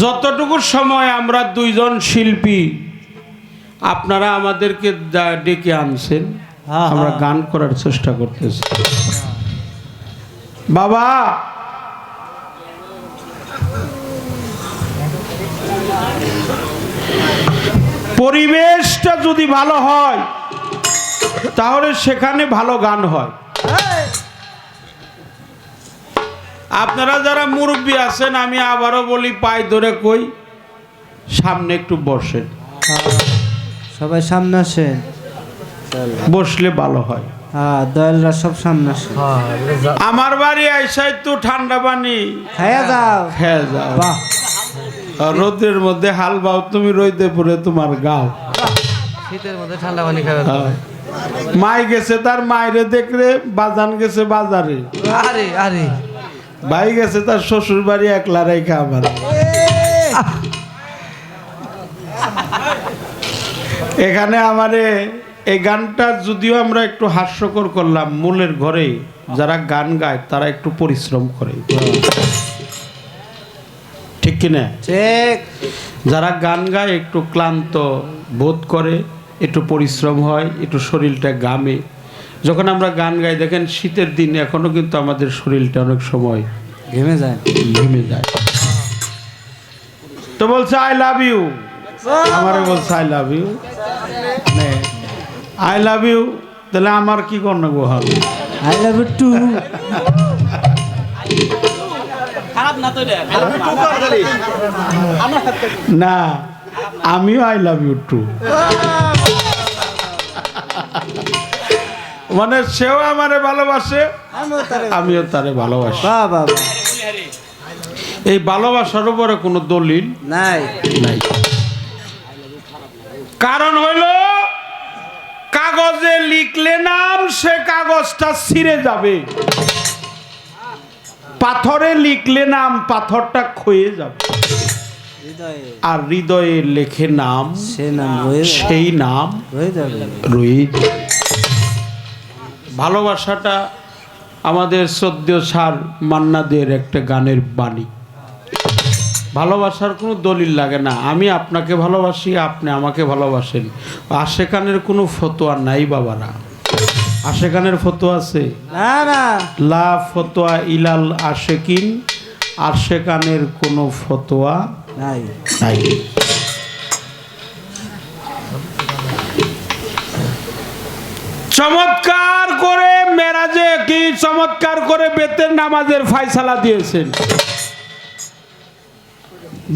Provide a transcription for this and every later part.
যতটুকু সময় আমরা দুইজন শিল্পী আপনারা আমাদেরকে ডেকে আনছেন। আমরা। গান করার চেষ্টা করতেছি। বাবা! পরিবেশটা যদি ভালো হয় তাহলে সেখানে ভালো গান হয়। আপনারা যারা মুরব্বী আছেন আমি আবারও বলি পাই ধরে কই সামনে একটু বসেন। সবাই সামনে আসেন বসলে ভালো হয়। হ্যাঁ দয়ালরা সব সামনে আসেন আমার বাড়ি আইসাই তো ঠান্ডা পানি। যাও। খেয়ে যাও। রোদের মধ্যে হাল বাও তুমি রইতে পড়ে তোমার গাও। শীতের মধ্যে ঠান্ডা পানি খাবে হ্যাঁ। মাই গেছে তার মায়েরে দেখলে বাজান গেছে বাজারে। আরে আরে। ভাই গেছে তার শ্বশুর বাড়ি একলা রেখা আমার এখানে আমারে এই গানটা যদিও আমরা একটু হাস্যকর করলাম মূলের ঘরে যারা গান গায় তারা একটু পরিশ্রম করে। ঠিক কিনা ঠিক। যারা গান গায় একটু ক্লান্ত বোধ করে একটু পরিশ্রম হয় একটু শরীরটা গামে যখন আমরা গান গাই দেখেন শীতের দিন এখনও কিন্তু আমাদের শরীরটা অনেক সময় ঘেমে যায়। ঘেমে যায়। তো বলছে আই লাভ ইউ আমারে বলছে I love you I love you তাহলে আমার কি করণে গো হবে আই লাভ ইউ টু না। আমিও আই লাভ ইউ টু মানে সেও আমারে ভালোবাসে আমিও তারে ভালোবাসি। এই ভালোবাসার উপরে কোনো দলিল নাই। নাই। কারণ হইল কাগজে লিখলে নাম সে কাগজটা ছিঁড়ে যাবে। পাথরে লিখলে নাম পাথরটা ক্ষয়ে যাবে। আর হৃদয়ে লেখে নাম সে নাম সেই নাম রয়ে যাবে। ভালোবাসাটা আমাদের সদ্য সার মান্নাদের একটা গানের বাণী। ভালোবাসার কোনো দলিল লাগে না। আমি আপনাকে ভালোবাসি আপনি আমাকে ভালোবাসেন। আশেকানের কোনো ফতোয়া নাই বাবারা। আশেকানের ফতোয়া আছে? না না। লা ফতোয়া ইলাল আশেকিন। আশেকানের কোনো ফতোয়া নাই। নাই। চমৎকার! কি চমৎকার করে বেতের নামাজের ফায়সালা দিয়েছেন?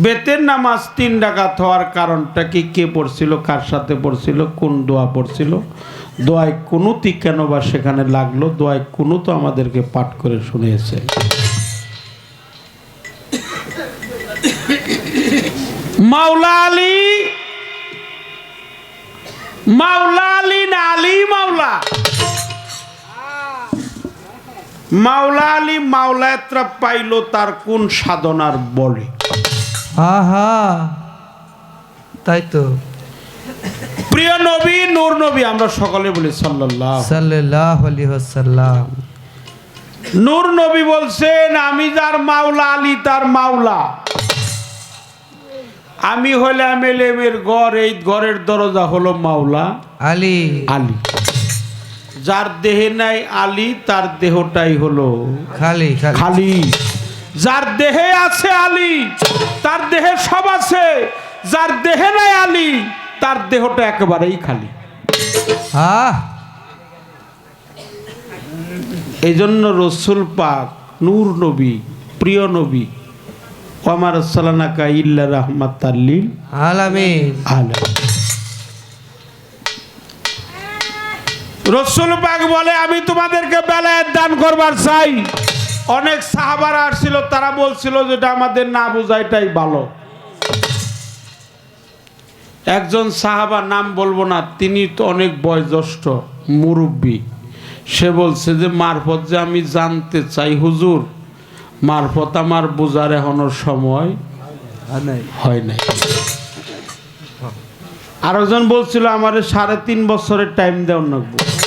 বেতের নামাজ তিন ডাকাত হওয়ার কারণটা কি? কে পড়ছিল? কার সাথে পড়ছিল? কোন দোয়া পড়ছিল? দোয়ায় কুনুতি কেন বা সেখানে লাগল? দোয়ায় কুনু তো আমাদেরকে পাঠ করে শুনিয়েছে। মাওলা আলী মাওলা আলী না আলী মাওলা? মাওলা আলী মাওলায়াত্রা পাইল তার কোন সাধনার বলে। আহা তাই তো। প্রিয় নবী নূর নবী আমরা সকলে বলি সাল্লাল্লাহ। সাল্লাল্লাহু আলাইহি ওয়াসাল্লাম। নূর নবী বলছেন আমি যার মাওলা আলী তার মাওলা। আমি হলাম এলেমের ঘর এই ঘরের দরজা হলো মাওলা আলী। আলী। যার দেহে নাই আলী তার দেহটাই হলো খালি খালি। যার দেহে আছে আলী তার দেহে সব আছে। যার দেহে নাই আলী তার দেহটা একেবারেই খালি। এই জন্য রসুল পাক নূর নবী প্রিয় নবী আমার সালানাকা ইল্লা রহমাত আল্লিল আলামিন। রসুল পাক বলে আমি তোমাদেরকে বেলায়েত দান করবার চাই। অনেক সাহাবারা আসছিল তারা বলছিল যেটা আমাদের না বোঝাইটাই ভালো। একজন সাহাবা নাম বলব না তিনি তো অনেক বয়োজ্যেষ্ঠ মুরব্বী। সে বলছে যে মারফত যে আমি জানতে চাই হুজুর মারফত আমার বোঝার এখনও সময় হয় নাই। আরেকজন বলছিল আমার সাড়ে তিন বছরের টাইম দেওয়ার এহ,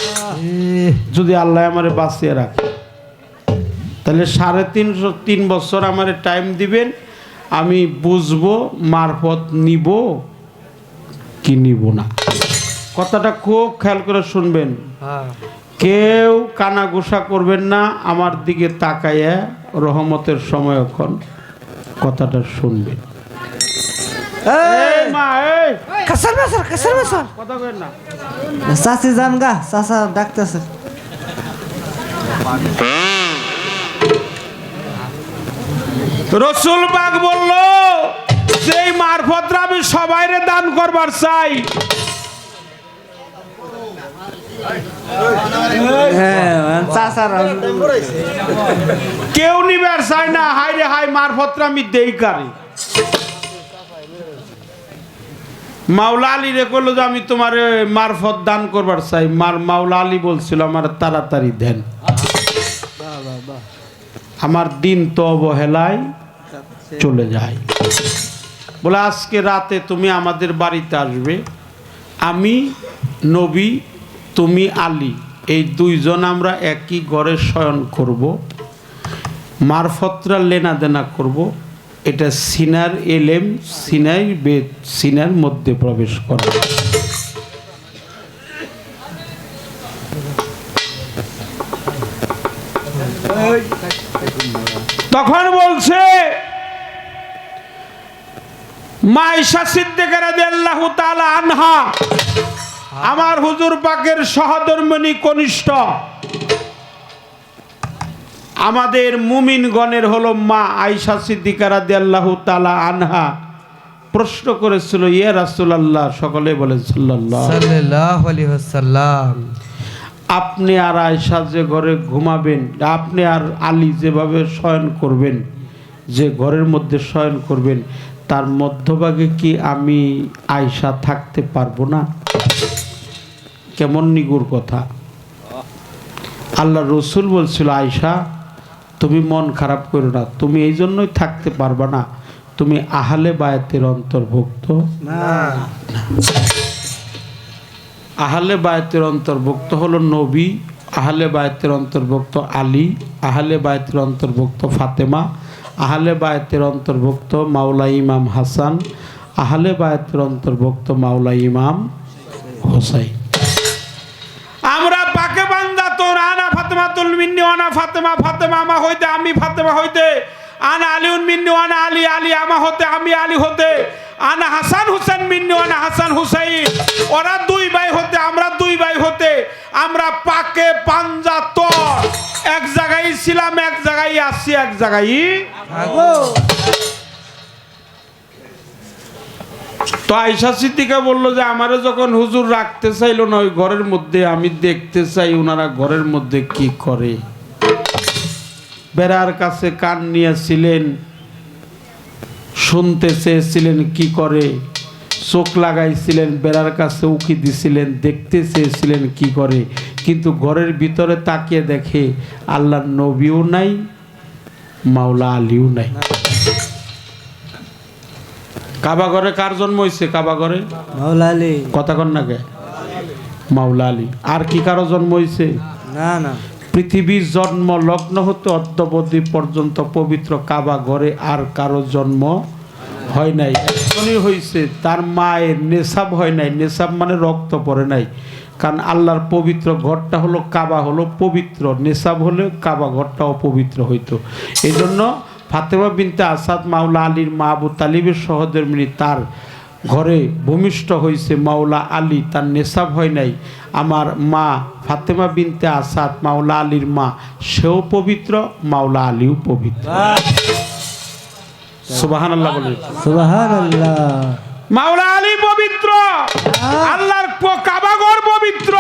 যদি আল্লাহ আমারে বাঁচিয়ে রাখে। তাহলে সাড়ে তিনশো তিন বছর আমারে টাইম দিবেন আমি বুঝব মারফত নিব কি নিব না। কথাটা খুব খেয়াল করে শুনবেন। হ্যাঁ। কেউ কানা গোসা করবেন না আমার দিকে তাকাইয়া রহমতের সময় এখন কথাটা শুনবেন। কাসার কাসার যান গা ডাকতেছে। রসুল বাগ বলল সেই মারফতরা আমি সবাইরে দান করবার চাই। হ্যাঁ চাচার কেউ নিবার চাই না হাই রে হাই মারফতরা আমি দেই কারে? মাওলা আলী রে করল যে আমি তোমার মারফত দান করবার চাই। মার মাওলা আলী বলছিল, আমার তাড়াতাড়ি দেন। আমার দিন তো অবহেলায় চলে যায়। বলে, আজকে রাতে তুমি আমাদের বাড়িতে আসবে। আমি, নবী, তুমি, আলী, এই দুইজন আমরা একই ঘরে শয়ন করব। মারফতরা লেনা দেনা করব। এটা সিনার এলেম, সিনাই বেদ সিনার মধ্যে প্রবেশ করে। তখন বলছে মাইশা সিদ্দিকের আল্লাহ তাআলা আনহা, আমার হুজুর পাকের সহধর্মিনী কনিষ্ঠ। আমাদের মুমিন গণের হলো মা আয়সা সিদ্দিকা রাদিয়াল্লাহু তাআলা আনহা। প্রশ্ন করেছিল ইয়া রাসূলুল্লাহ? সকলে বলে সাল্লাল্লাহ সাল্লাল্লাহু আলাইহি ওয়াসাল্লাম। আপনি আর আয়সা যে ঘরে ঘুমাবেন আপনি আর আলী যেভাবে শয়ন করবেন যে ঘরের মধ্যে শয়ন করবেন তার মধ্যভাগে কি আমি আয়সা থাকতে পারব না? কেমন নিগুর কথা। আল্লাহ রসুল বলছিল আয়সা তুমি মন খারাপ করো না। তুমি এই জন্যই থাকতে পারবা না। তুমি আহলে বায়াতের অন্তর্ভুক্ত। আহলে বায়তের অন্তর্ভুক্ত হলো নবী আহলে বায়তের অন্তর্ভুক্ত আলী আহলে বায়তের অন্তর্ভুক্ত ফাতেমা আহলে বায়তের অন্তর্ভুক্ত মাওলা ইমাম হাসান আহলে বায়তের অন্তর্ভুক্ত মাওলা ইমাম হোসাইন আমরা পাকে বান্দা তোর আনা ফাতেমা তুল মিন্নি আনা ফাতেমা ফাতেমা আমা হইতে, আমি ফাতেমা হইতে। আনা আলিউন মিন্নি, আনা আলী আলী আমা হতে, আমি আলী হতে। আনা হাসান হুসেন মিন্নি, আনা হাসান হুসাইন। ওরা দুই ভাই হতে, আমরা দুই ভাই হতে। আমরা পাকে পাঞ্জা তোর। এক জায়গায় ছিলাম, এক জায়গায় আসছি, এক জায়গায় তো আয়সা সিদ্দিকা বলল যে আমারও যখন হুজুর রাখতে চাইলো না, ওই ঘরের মধ্যে আমি দেখতে চাই ওনারা ঘরের মধ্যে কি করে? বেড়ার কাছে কান নিয়েছিলেন শুনতে চেয়েছিলেন কি করে? চোখ লাগাইছিলেন বেড়ার কাছে উকি দিছিলেন দেখতে চেয়েছিলেন কি করে? কিন্তু ঘরের ভিতরে তাকিয়ে দেখে আল্লাহ নবীও নাই মাওলা আলীও নাই। কাবা ঘরে কার জন্ম হয়েছে কাবা ঘরে? মাওলালি কথা কন না কে? মাওলা আলী। আর কি কারও জন্ম হয়েছে না না। পৃথিবীর জন্ম লগ্ন হতে অদ্যবধি পর্যন্ত পবিত্র কাবা ঘরে আর কারও জন্ম হয় নাই। একজনই হয়েছে তার মায়ের নেশাব হয় নাই। নেশাব মানে রক্ত পড়ে নাই। কারণ আল্লাহর পবিত্র ঘরটা হলো কাবা হলো পবিত্র। নেশাব হলে কাবা ঘরটা অপবিত্র হইতো। এই জন্য ফাতেমা বিনতে আসাদ মাওলা আলীর মা আবু তালিবের সহধর্মিনী তার ঘরে ভূমিষ্ঠ হয়েছে মাওলা আলী তার নেশাব হয় নাই। আমার মা ফাতেমা বিনতে আসাদ মাওলা আলীর মা সেও পবিত্র মাওলা আলীও পবিত্র। সুবাহান আল্লাহ বলে। সুবহানাল্লাহ। মাওলা আলী পবিত্র আল্লাহর কাবাগর পবিত্র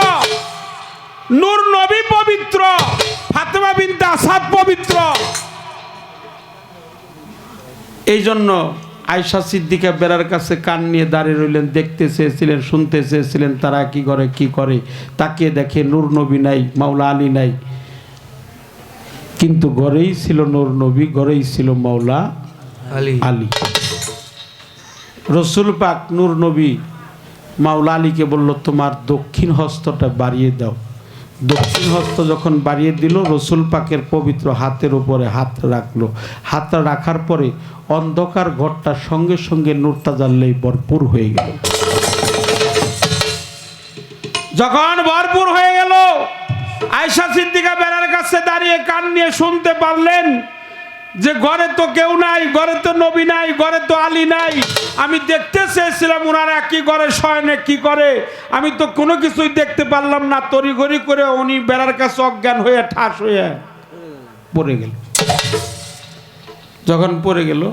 নূর নবী পবিত্র ফাতেমা বিনতে আসাদ পবিত্র। এই জন্য আয়সা সিদ্দিকা বেড়ার কাছে কান নিয়ে দাঁড়িয়ে রইলেন দেখতে চেয়েছিলেন শুনতে চেয়েছিলেন তারা কি করে কি করে। তাকে দেখে নূর নবী নাই মাওলা আলী নাই। কিন্তু ঘরেই ছিল নূর নবী ঘরেই ছিল মাওলা আলী। আলী। রসুল পাক নূর নবী মাওলা আলীকে বলল তোমার দক্ষিণ হস্তটা বাড়িয়ে দাও। দক্ষিণ হস্ত যখন বাড়িয়ে দিল, রসুল পাকের পবিত্র হাতের উপরে হাত রাখল। হাত রাখার পরে অন্ধকার ঘরটা সঙ্গে সঙ্গে নূরটা জ্বাললেই ভরপুর হয়ে গেল। যখন ভরপুর হয়ে গেল আয়সা সিদ্দিকা বেড়ার কাছে দাঁড়িয়ে কান নিয়ে শুনতে পারলেন যে ঘরে তো কেউ নাই, ঘরে তো নবী নাই, ঘরে তো আলী নাই। আমি দেখতে চেয়েছিলাম ওনারা কি করে শয়নে কি করে। আমি তো কোনো কিছুই দেখতে পারলাম না, তড়িঘড়ি করে উনি বেড়ার কাছে অজ্ঞান হয়ে, ঠাস হয়ে পড়ে গেল। যখন পড়ে গেল,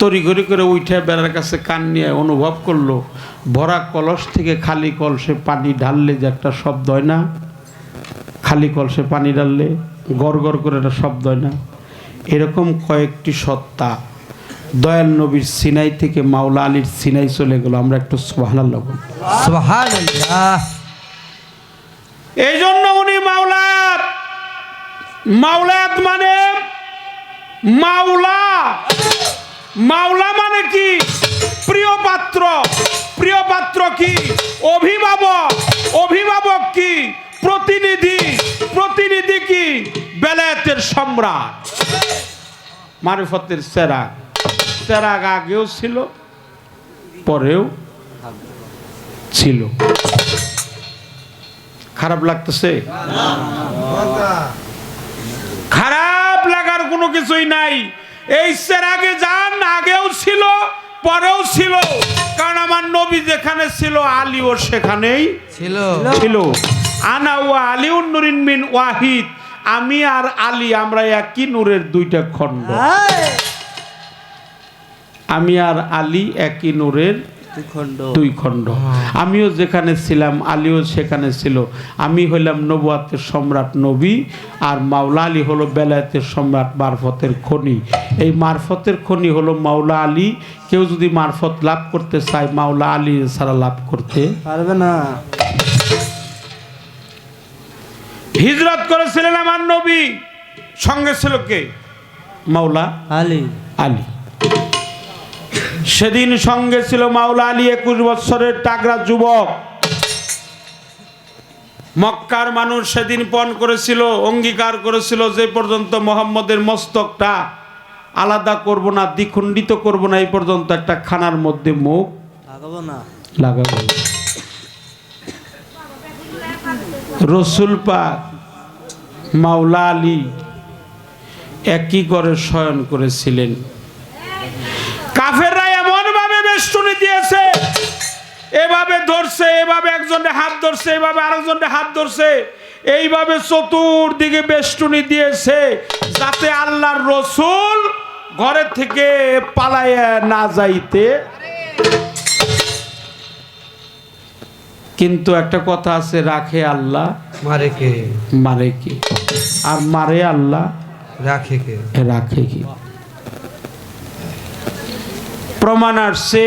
তড়িঘড়ি করে উঠে বেড়ার কাছে কান নিয়ে অনুভব করল, ভরা কলস থেকে খালি কলসে পানি ঢাললে যে একটা শব্দ হয় না, খালি কলসে পানি ঢাললে গড় গড় করে একটা শব্দ হয় না। এরকম কয়েকটি সত্তা। দয়াল নবীর সিনাই থেকে মাওলা আলীর সিনাই চলে গেল। আমরা একটু বলি। এই জন্য উনি মাওলাত মাওলাত মানে মাওলা। মাওলা মানে কি? প্রিয় পাত্র। প্রিয় পাত্র কি? অভিভাবক। অভিভাবক কি? প্রতিনিধি। প্রতিনিধি কি? বেলায়েতের সম্রাট। মারিফতের সেরাগ সেরাগ আগেও ছিল পরেও ছিল। খারাপ লাগতেছে? খারাপ লাগার কোনো কিছুই নাই। এই সের আগে যান আগেও ছিল পরেও ছিল। কারণ আমার নবী যেখানে ছিল আলীও সেখানেই ছিল। ছিল। আনা ও আলিউন নুরিন মিন ওয়াহিদ। আমি আর আলী আমরা একই নূরের দুইটা খণ্ড। আমি আর আলী একই নূরের দুই খণ্ড। আমিও যেখানে ছিলাম আলীও সেখানে ছিল। আমি হইলাম নবুয়াতের সম্রাট নবী আর মাওলা আলী হলো বেলায়েতের সম্রাট মারফতের খনি। এই মারফতের খনি হলো মাওলা আলী। কেউ যদি মারফত লাভ করতে চায় মাওলা আলী ছাড়া লাভ করতে পারবে না। হিজরত করেছিলেন আমার নবী। সঙ্গে ছিল কে? মাওলা আলী। আলী। সেদিন সঙ্গে ছিল মাওলা আলী একুশ বছরের টাকরা যুবক। মক্কার মানুষ সেদিন পণ করেছিল অঙ্গীকার করেছিল যে পর্যন্ত মোহাম্মদের মস্তকটা আলাদা করব না দ্বিখণ্ডিত করব না এই পর্যন্ত একটা খানার মধ্যে মুখ লাগাবো না। লাগাবো। রসুল পাক মাওলা আলী একই করে শয়ন করেছিলেন। কাফেররা এমন ভাবে বেষ্টনী দিয়েছে, এভাবে ধরছে, এভাবে একজনের হাত ধরছে, এভাবে আরেকজনের হাত ধরছে, এইভাবে চতুর্দিকে বেষ্টনী দিয়েছে যাতে আল্লাহর রসুল ঘরে থেকে পালাইয়া না যাইতে কিন্তু একটা কথা আছে রাখে আল্লাহ মারে কে? মারে কি? আর মারে আল্লাহ রাখে কে? রাখে কি? প্রমাণ আসছে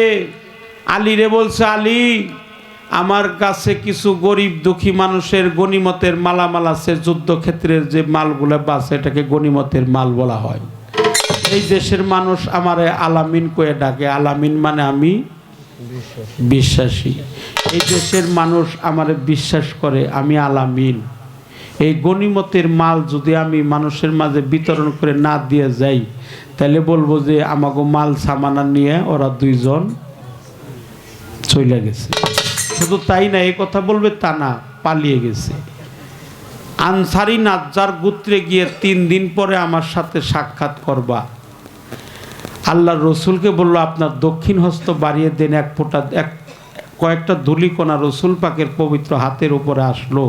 আলী রে বলছে আলী আমার কাছে কিছু গরিব দুঃখী মানুষের গনিমতের মালামাল আছে যুদ্ধক্ষেত্রের যে মালগুলো বাসে এটাকে গনিমতের মাল বলা হয়। এই দেশের মানুষ আমারে আলামিন কয়ে ডাকে। আলামিন মানে আমি বিশ্বাসী। এই দেশের মানুষ আমার বিশ্বাস করে, আমি আলামিন। এই গনিমতের মাল যদি আমি মানুষের মাঝে বিতরণ করে না দিয়ে যাই, তাহলে বলব যে আমাকে মাল সামানা নিয়ে ওরা দুইজন চলে গেছে। শুধু তাই না, এই কথা বলবে তা না, পালিয়ে গেছে। আনসারি নাজ্জার গুত্রে গিয়ে তিন দিন পরে আমার সাথে সাক্ষাৎ করবা। আল্লাহ রসুলকে বলল, আপনার দক্ষিণ হস্ত বাড়িয়ে দেন এক ফোঁটা, এক কয়েকটা ধুলিকণা রসুল পাকের পবিত্র হাতের উপরে আসলো।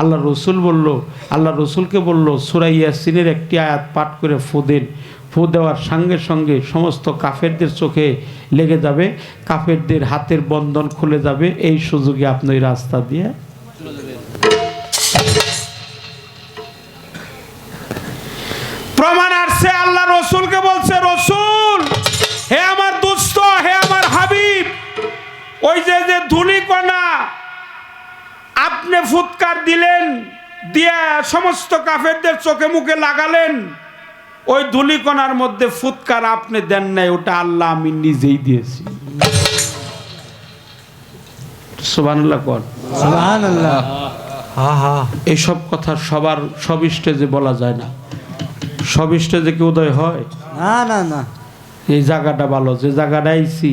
আল্লাহ রসুল বলল, আল্লাহ রসুলকে বলল সুরাই ইয়াসিনের একটি আয়াত পাঠ করে ফু দেন। ফু দেওয়ার সঙ্গে সঙ্গে সমস্ত কাফেরদের চোখে লেগে যাবে, কাফেরদের হাতের বন্ধন খুলে যাবে। এই সুযোগে আপনি রাস্তা দিয়ে প্রমাণ আসছে, আল্লাহ রসুলকে বলছে, রসুল, হে ওই যে যে ধুলি কণা আপনি ফুৎকার দিলেন দিয়ে সমস্ত কাফেরদের চোখে মুখে লাগালেন ওই ধুলিকণার মধ্যে ফুৎকার আপনি দেন নাই ওটা আল্লাহ আমি নিজেই দিয়েছি। সুবহানাল্লাহ হা হা। এইসব কথা সবার সব স্টেজে বলা যায় না। সব স্টেজে কি উদয় হয়? না না না। এই জায়গাটা ভালো যে জায়গাটা আইছি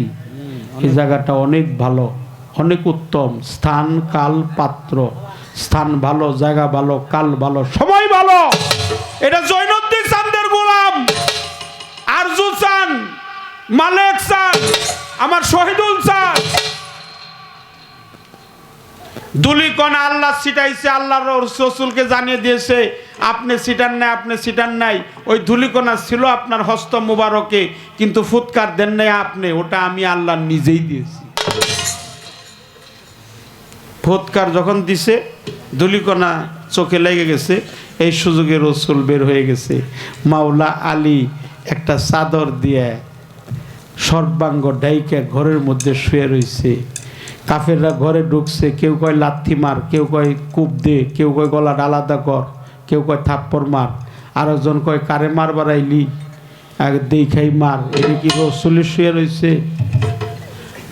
এই জায়গাটা অনেক ভালো, অনেক উত্তম। স্থান, কাল, পাত্র। স্থান ভালো, জায়গা ভালো, কাল ভালো সময় ভালো। এটা জৈনুদ্দিন চান্দের গোলাম, আরজু চান মালেক চান আমার শহীদুল চান দুলিকণ আল্লাহ সিটাইছে আল্লাহ রসুলকে জানিয়ে দিয়েছে আপনি সিটার নাই, আপনি সিটার নাই। ওই ধুলিকোনা ছিল আপনার হস্ত মুবারকে, কিন্তু ফুৎকার দেন নাই আপনি, ওটা আমি আল্লাহ নিজেই দিয়েছি। ফুৎকার যখন দিছে ধুলিকোনা চোখে লেগে গেছে, এই সুযোগে রসুল বের হয়ে গেছে। মাওলা আলী একটা চাদর দিয়ে সর্বাঙ্গ ডাইকে ঘরের মধ্যে শুয়ে রইছে। কাফেররা ঘরে ঢুকছে, কেউ কয় লাথি মার, কেউ কয় কূপ দে, কেউ কয় গলাটা আলাদা কর। কেউ কয় থাপ্পড় মার আরেকজন কয় কারে মার বাড়াইলি? আগে দেখাই মার এটা কি রসুলের শুয়ে রয়েছে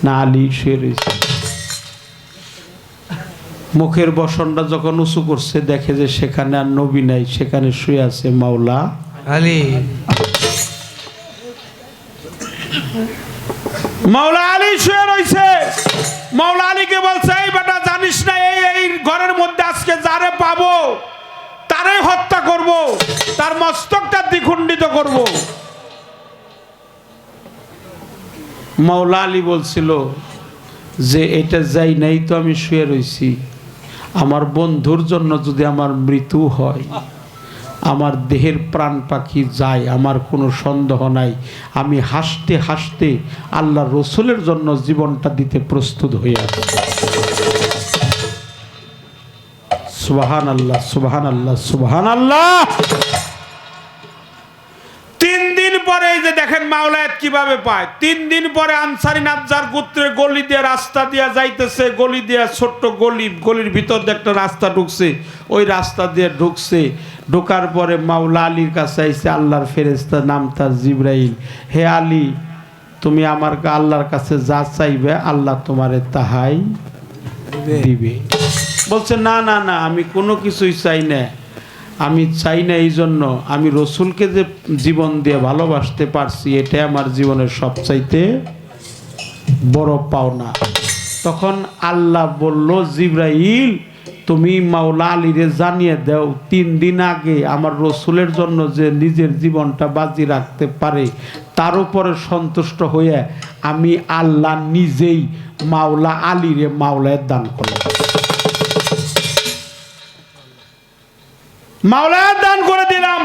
না আলী শুয়ে রয়েছে মুখের বসনটা যখন উঁচু করছে দেখে যে সেখানে আর নবী নাই সেখানে শুয়ে আছে মাওলা। আলী। মাওলা আলী শুয়ে রয়েছে মাওলা আলীকে বলছে এই বেটা জানিস না এই এই ঘরের মধ্যে আজকে যারে পাবো? তারে হত্যা করব, তার মস্তকটা দ্বিখণ্ডিত করব। মাওলা আলী বলছিল যে, এটা যাই নাই তো আমি শুয়ে রইছি। আমার বন্ধুর জন্য যদি আমার মৃত্যু হয়, আমার দেহের প্রাণ পাখি যায়, আমার কোনো সন্দেহ নাই। আমি হাসতে হাসতে আল্লাহ রসুলের জন্য জীবনটা দিতে প্রস্তুত হয়ে আছি সুবাহান আল্লাহ সুবাহান আল্লাহ সুবাহান আল্লাহ তিন দিন পরে যে দেখেন মাওলায়াত কীভাবে পায়। তিন দিন পরে আনসারি গোত্রে গলি দিয়ে রাস্তা দিয়া যাইতেছে গলি দিয়া ছোট্ট গলি গলির ভিতর দিয়ে একটা রাস্তা ঢুকছে। ওই রাস্তা দিয়ে ঢুকছে। ঢোকার পরে মাওলা আলীর কাছে আইসে আল্লাহর ফেরেস্তা নাম তার জিব্রাইল। হে আলী তুমি আমার আল্লাহর কাছে যা চাইবে আল্লাহ তোমারে তাহাই দিবে। বলছে, না না না, আমি কোনো কিছুই চাই না। আমি চাই না এই জন্য। আমি রসুলকে যে জীবন দিয়ে ভালোবাসতে পারছি, এটাই আমার জীবনের সবচাইতে বড় পাওনা। তখন আল্লাহ বলল, জিব্রাইল, তুমি মাওলা আলীরে জানিয়ে দাও, তিন দিন আগে আমার রসুলের জন্য যে নিজের জীবনটা বাজি রাখতে পারে, তার উপরে সন্তুষ্ট হয়ে আমি আল্লাহ নিজেই মাওলা আলীরে মাওলায় দান করলাম। মাওলায় দান করে দিলাম।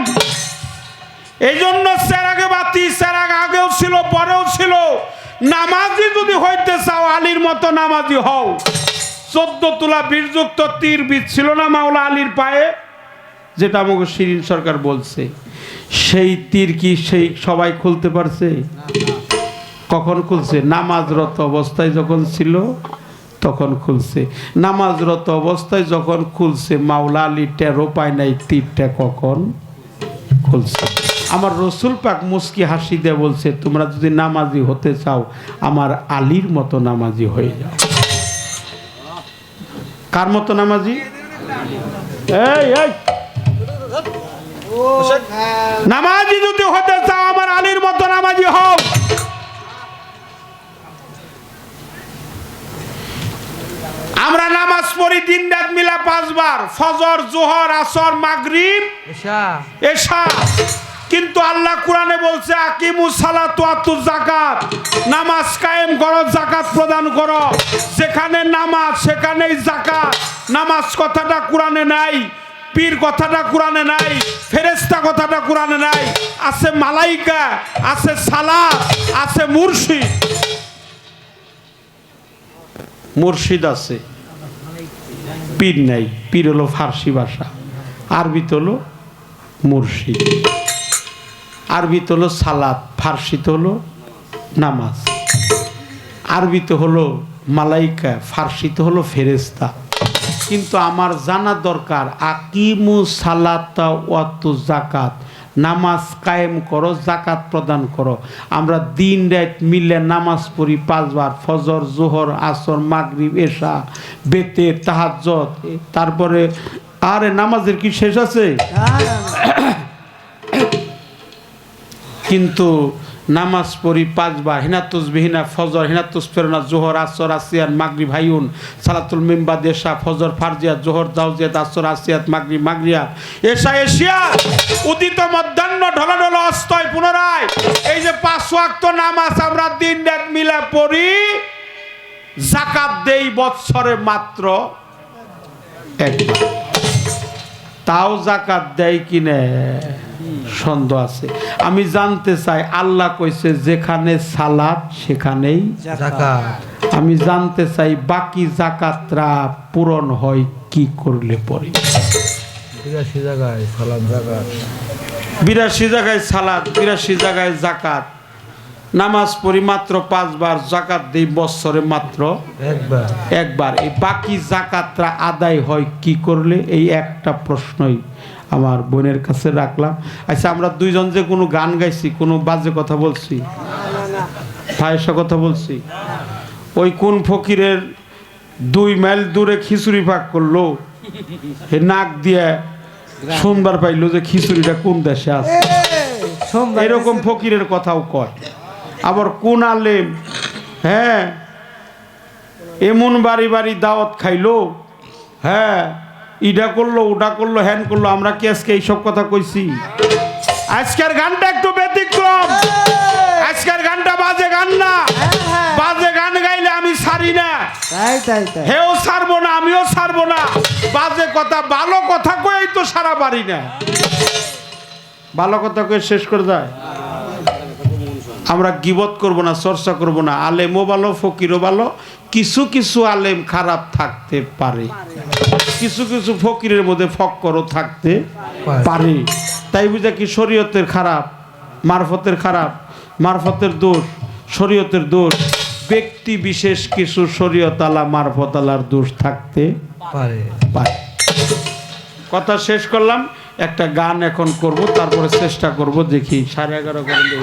এই জন্য সেরাগে বাতি সেরাগ আগেও ছিল পরেও ছিল। নামাজি যদি হইতে চাও আলীর মতো নামাজি হও। চোদ্দ তুলা বীরযুক্ত তীর বীজ ছিল না মাওলা আলীর পায়ে? যেটা আমাকে শিরিন সরকার বলছে। সেই তীর কি সেই সবাই খুলতে পারছে? কখন খুলছে? নামাজরত অবস্থায় যখন ছিল তখন খুলছে। নামাজরত অবস্থায় যখন খুলছে, মাওলা আলী টেরো পায় নাই, তীরটা কখন খুলছে। আমার রসুল পাক মুস্কি হাসি দিয়ে বলছে, তোমরা যদি নামাজি হতে চাও, আমার আলীর মতো নামাজি হয়ে যাও। কার মতো নামাজি? নামাজি যদি হতে চাও, আমার আলীর মতো নামাজি হও। আমরা নামাজ পড়ি দিন রাত মিলা পাঁচবার। ফজর জোহর আসর মাগরিব এশা। কিন্তু আল্লাহ কোরআনে বলছে আকিমু সালাতু আতু জাকাত নামাজ কায়েম করো জাকাত প্রদান করো। যেখানে নামাজ সেখানেই জাকাত নামাজ কথাটা কোরআনে নাই পীর কথাটা কোরআনে নাই ফেরেস্তা কথাটা কোরআনে নাই। আছে মালাইকা আছে সালাত আছে মুর্শিদ। মুর্শিদ আছে। পীর নাই, পীর হলো ফার্সি ভাষা। আরবিতে হলো মুর্শিদ। আরবিতে হলো সালাদ ফার্সিতে হলো নামাজ। আরবিতে হলো মালাইকা ফার্সিতে হলো ফেরেস্তা কিন্তু আমার জানা দরকার আকিমু সালাতা ওয়াতু জাকাত নামাজ কায়েম করো জাকাত প্রদান করো। আমরা দিন রাত মিলে নামাজ পড়ি পাঁচবার ফজর জোহর আসর মাগরিব এশা বেতে তাহাজ্জত তারপরে আরে নামাজের কি শেষ আছে? না কিন্তু নামাজ পড়ি পাঁচবার হিনাতুস বিহিনা ফজর হিনাতুস ফেরনা জোহর, আসর, আসিয়াত মাগরি ভাইউন সালাতুল মিম্বা দেশা ফজর, ফারজিয়াত, জোহর জাউজিয়াত আসর, আসিয়াত মাগরি মাগরিয়া এশা, এশিয়া! উদিত মধ্যাহ্ন ঢলা ঢলা অস্তয় পুনরায়। এই যে পাঁচ ওয়াক্ত নামাজ আমরা দিন রাত মিলে পড়ি জাকাত দেই বৎসরে মাত্র একবার। তাও জাকাত দেয় কিনে? সন্দেহ আছে। আমি জানতে চাই আল্লাহ কইছে যেখানে সালাদ সেখানেই জাকাত। আমি জানতে চাই বাকি জাকাতরা পূরণ হয় কি করলে পরে? বিরাশি জায়গায় সালাম জাকাত। বিরাশি জায়গায় সালাদ বিরাশি জায়গায় জাকাত। নামাজ পড়ি মাত্র পাঁচবার জাকাত দিই বছরে মাত্র একবার। একবার। এই বাকি জাকাতরা আদায় হয় কি করলে? এই একটা প্রশ্নই। আমার বোনের কাছে রাখলাম। আচ্ছা আমরা দুইজন যে কোনো গান গাইছি কোনো বাজে কথা বলছি ফায়সা কথা বলছি ওই কোন ফকিরের দুই মাইল দূরে খিচুড়ি পাক করল হে নাক দিয়ে সোমবার পাইলো যে খিচুড়িটা কোন দেশে আছে। এরকম ফকিরের কথাও কয়। আবার কোন আলেম হ্যাঁ এমন বাড়ি বাড়ি দাওয়াত খাইলো হ্যাঁ ইডা করল ওটা করল হ্যান করল আমরা কি আজকে এইসব কথা কইছি? আজকের গানটা একটু ব্যতিক্রম। আজকের গানটা বাজে গান না। বাজে গান গাইলে আমি সারি না। তাই তাই তাই। হেও ছাড়বো না আমিও ছাড়বো না। বাজে কথা ভালো কথা কই তো সারা পারি না। ভালো কথা কয়ে শেষ করে দেয়। আমরা গিবত করব না চর্চা করব না। আলেমও ভালো ফকিরও ভালো কিছু কিছু আলেম খারাপ থাকতে পারে। কিছু কিছু ফকিরের মধ্যে ফক্করও থাকতে পারে। তাই বুঝা কি শরীয়তের খারাপ মারফতের খারাপ মারফতের দোষ শরীয়তের দোষ। ব্যক্তি বিশেষ কিছু শরীয়তালা মারফতালার দোষ থাকতে পারে। কথা শেষ করলাম একটা গান এখন করব তারপরে চেষ্টা করব দেখি। সাড়ে এগারো দেখি।